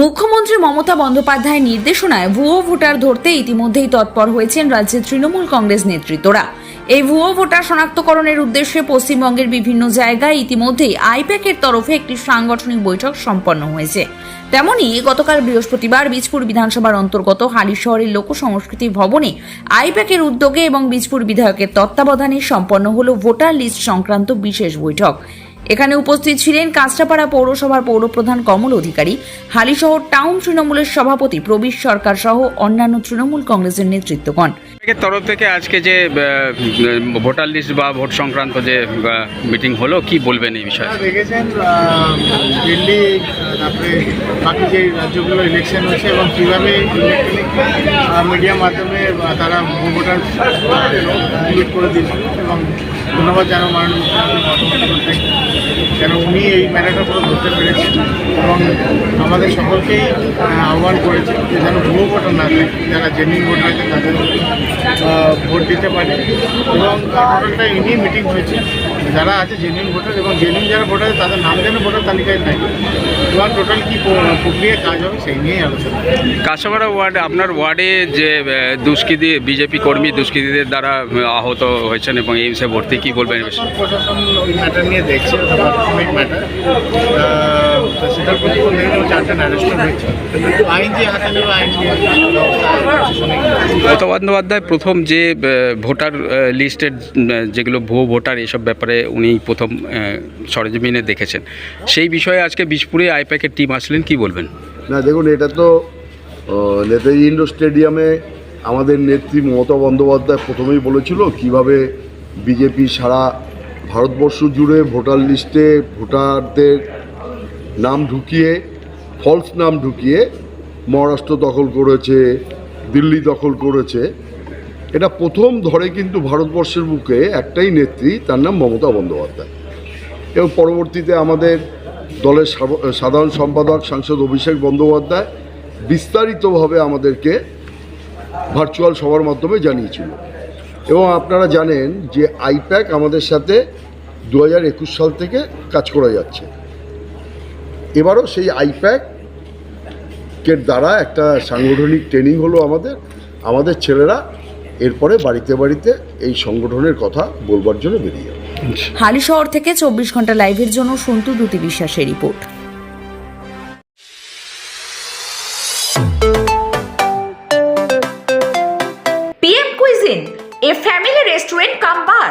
মুখ্যমন্ত্রী মমতা বন্দ্যোপাধ্যায়ের নির্দেশনায় ভুয়ো ভোটার ধরতে ইতিমধ্যেই তৎপর হয়েছেন রাজ্যের তৃণমূল কংগ্রেস নেতৃত্বরা। এই ভুয়ো ভোটার শনাক্তকরণের উদ্দেশ্যে পশ্চিমবঙ্গের বিভিন্ন জায়গায় ইতিমধ্যেই আইপ্যাকের তরফে একটি সাংগঠনিক বৈঠক সম্পন্ন হয়েছে। তেমনি গতকাল বৃহস্পতিবার বীজপুর বিধানসভার অন্তর্গত হালি শহরের লোক সংস্কৃতি ভবনে আইপ্যাকের উদ্যোগে এবং বীজপুর বিধায়কের তত্ত্বাবধানে সম্পন্ন হল ভোটার লিস্ট সংক্রান্ত বিশেষ বৈঠক। এখানে উপস্থিত ছিলেন কাঁচরাপাড়া পৌরসভার পৌরপ্রধান কমল অধিকারী হালিশহর টাউন তৃণমূলের সভাপতি প্রবীর সরকার সহ অন্যান্য তৃণমূল কংগ্রেসের নেতৃত্বগণ। তরফ থেকে আজকে যে ভোটার লিস্ট বা ভোট সংক্রান্ত যে মিটিং হলো কি বলবেন এই বিষয়ে? দেখেছেন দিল্লি তারপরে বাকি যে রাজ্যগুলো ইলেকশন হয়েছে এবং কীভাবে মিডিয়ার মাধ্যমে তারা ভোটার করে দিয়েছিল এবং ধন্যবাদ জানাও মাননীয় কেন উনি এই ম্যাটারটা পুরো ধরতে পেরেছেন এবং আমাদের সকলকেই আহ্বান করেছেন যে যেন ভুয়ো ভোটার না থাকে, যারা জেনুইন ভোটার আছে তাদের ভোট দিতে পারে। এবং টোটালটা ইনি মিটিং হয়েছে। যারা আছে জেনুইন ভোটার এবং জেনুইন যারা ভোটার তাদের নাম যেন ভোটার তালিকায় নাই। এবার টোটাল কী প্রক্রিয়া কাজ হবে সেই নিয়েই আলোচনা। কাঁচাপাড়া ওয়ার্ডে আপনার ওয়ার্ডে যে দুষ্কৃতী বিজেপি কর্মী দুষ্কৃতীদের দ্বারা আহত হয়েছেন এবং এইমসে ভর্তি কী বলবেন প্রশাসন ওই ম্যাটার নিয়ে দেখছে ম্যাটার সেটার প্রতি চারজন অ্যারেস্টমেন্ট হয়েছে। আইন যে হাতে নেবে আইন মমতা বন্দ্যোপাধ্যায় প্রথম যে ভোটার লিস্টের যেগুলো ভুয়ো ভোটার এসব ব্যাপারে উনি প্রথম সরেজমিনে দেখেছেন। সেই বিষয়ে আজকে বিশপুরে আইপ্যাকের টিম আসলেন, কি বলবেন? না, দেখুন, এটা তো নেতাজি ইন্ডোর স্টেডিয়ামে আমাদের নেত্রী মমতা বন্দ্যোপাধ্যায় প্রথমেই বলেছিল কীভাবে বিজেপি সারা ভারতবর্ষ জুড়ে ভোটার লিস্টে ভোটারদের নাম ঢুকিয়ে ফলস নাম ঢুকিয়ে মহারাষ্ট্র দখল করেছে দিল্লি দখল করেছে। এটা প্রথম ধরে কিন্তু ভারতবর্ষের বুকে একটাই নেত্রী, তার নাম মমতা বন্দ্যোপাধ্যায়। এবং পরবর্তীতে আমাদের দলের সাধারণ সম্পাদক, সাংসদ অভিষেক বন্দ্যোপাধ্যায় বিস্তারিতভাবে আমাদেরকে ভার্চুয়াল সভার মাধ্যমে জানিয়েছিল। এবং আপনারা জানেন যে আইপ্যাক আমাদের সাথে দু হাজার একুশ সাল থেকে কাজ করা যাচ্ছে। এবারও সেই আইপ্যাকের দ্বারা একটা সাংগঠনিক ট্রেনিং হলো আমাদের। আমাদের ছেলেরা এরপরে বাড়িতে বাড়িতে এই সংগঠনের কথা বলবার জন্য বেরিয়ে যাবে হালিশহর থেকে চব্বিশ ঘণ্টা লাইভের জন্য সন্তু দুটি বিশ্বাসের report PM Cuisine, a family restaurant cum bar.